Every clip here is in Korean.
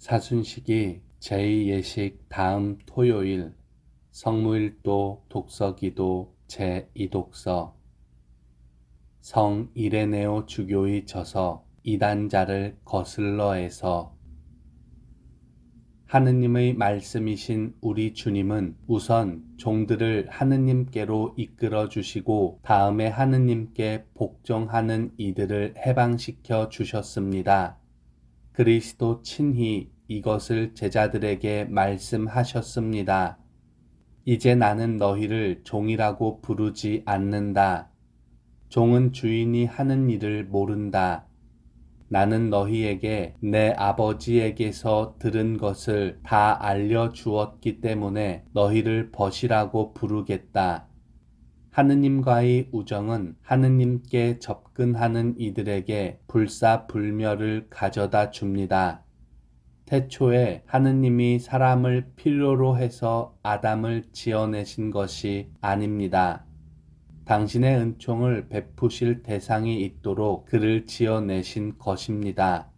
사순식이 제2예식 다음 토요일 성무일도 독서기도 제2독서 성 이레네오 주교의 저서 이단자를 거슬러에서 하느님의 말씀이신 우리 주님은 우선 종들을 하느님께로 이끌어 주시고 다음에 하느님께 복종하는 이들을 해방시켜 주셨습니다. 그리스도 친히 이것을 제자들에게 말씀하셨습니다. 이제 나는 너희를 종이라고 부르지 않는다. 종은 주인이 하는 일을 모른다. 나는 너희에게 내 아버지에게서 들은 것을 다 알려주었기 때문에 너희를 벗이라고 부르겠다. 하느님과의 우정은 하느님께 접근하는 이들에게 불사불멸을 가져다 줍니다. 태초에 하느님이 사람을 필요로 해서 아담을 지어내신 것이 아닙니다. 당신의 은총을 베푸실 대상이 있도록 그를 지어내신 것입니다.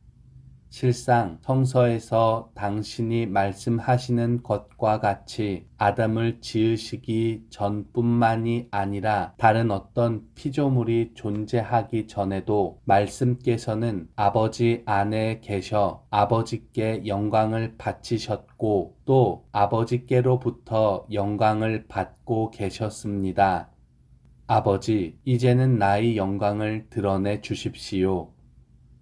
실상 성서에서 당신이 말씀하시는 것과 같이 아담을 지으시기 전뿐만이 아니라 다른 어떤 피조물이 존재하기 전에도 말씀께서는 아버지 안에 계셔 아버지께 영광을 바치셨고 또 아버지께로부터 영광을 받고 계셨습니다. 아버지, 이제는 나의 영광을 드러내 주십시오.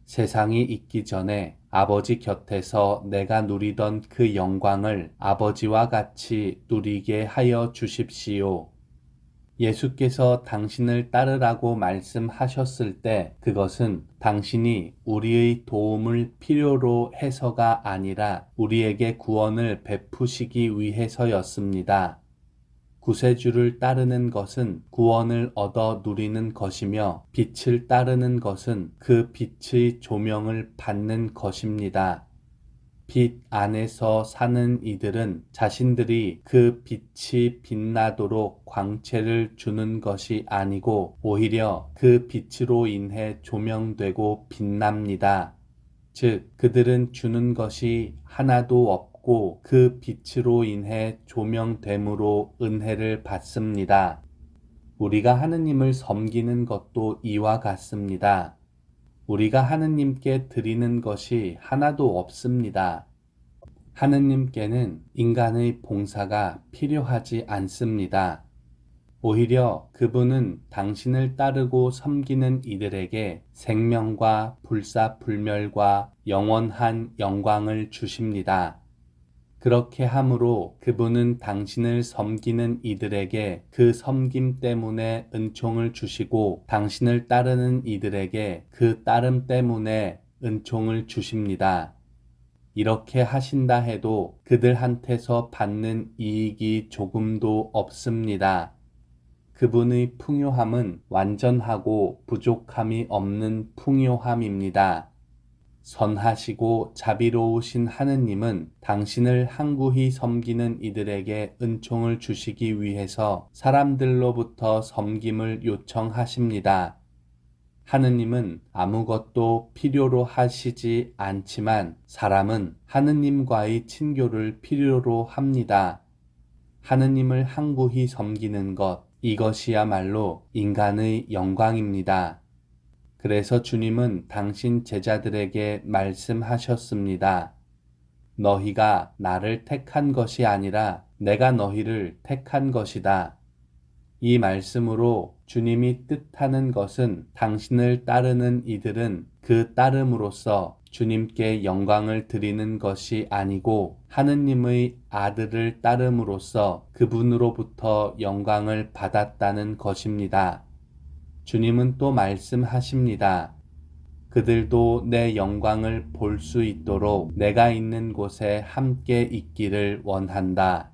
세상이 있기 전에 아버지 곁에서 내가 누리던 그 영광을 아버지와 같이 누리게 하여 주십시오. 예수께서 당신을 따르라고 말씀하셨을 때 그것은 당신이 우리의 도움을 필요로 해서가 아니라 우리에게 구원을 베푸시기 위해서였습니다. 구세주를 따르는 것은 구원을 얻어 누리는 것이며 빛을 따르는 것은 그 빛의 조명을 받는 것입니다. 빛 안에서 사는 이들은 자신들이 그 빛이 빛나도록 광채를 주는 것이 아니고 오히려 그 빛으로 인해 조명되고 빛납니다. 즉, 그들은 주는 것이 하나도 없 고 그 빛으로 인해 조명됨으로 은혜를 받습니다. 우리가 하느님을 섬기는 것도 이와 같습니다. 우리가 하느님께 드리는 것이 하나도 없습니다. 하느님께는 인간의 봉사가 필요하지 않습니다. 오히려 그분은 당신을 따르고 섬기는 이들에게 생명과 불사불멸과 영원한 영광을 주십니다. 그렇게 함으로 그분은 당신을 섬기는 이들에게 그 섬김 때문에 은총을 주시고 당신을 따르는 이들에게 그 따름 때문에 은총을 주십니다. 이렇게 하신다 해도 그들한테서 받는 이익이 조금도 없습니다. 그분의 풍요함은 완전하고 부족함이 없는 풍요함입니다. 선하시고 자비로우신 하느님은 당신을 항구히 섬기는 이들에게 은총을 주시기 위해서 사람들로부터 섬김을 요청하십니다. 하느님은 아무것도 필요로 하시지 않지만 사람은 하느님과의 친교를 필요로 합니다. 하느님을 항구히 섬기는 것, 이것이야말로 인간의 영광입니다. 그래서 주님은 당신 제자들에게 말씀하셨습니다. 너희가 나를 택한 것이 아니라 내가 너희를 택한 것이다. 이 말씀으로 주님이 뜻하는 것은 당신을 따르는 이들은 그 따름으로써 주님께 영광을 드리는 것이 아니고 하느님의 아들을 따름으로써 그분으로부터 영광을 받았다는 것입니다. 주님은 또 말씀하십니다. 그들도 내 영광을 볼 수 있도록 내가 있는 곳에 함께 있기를 원한다.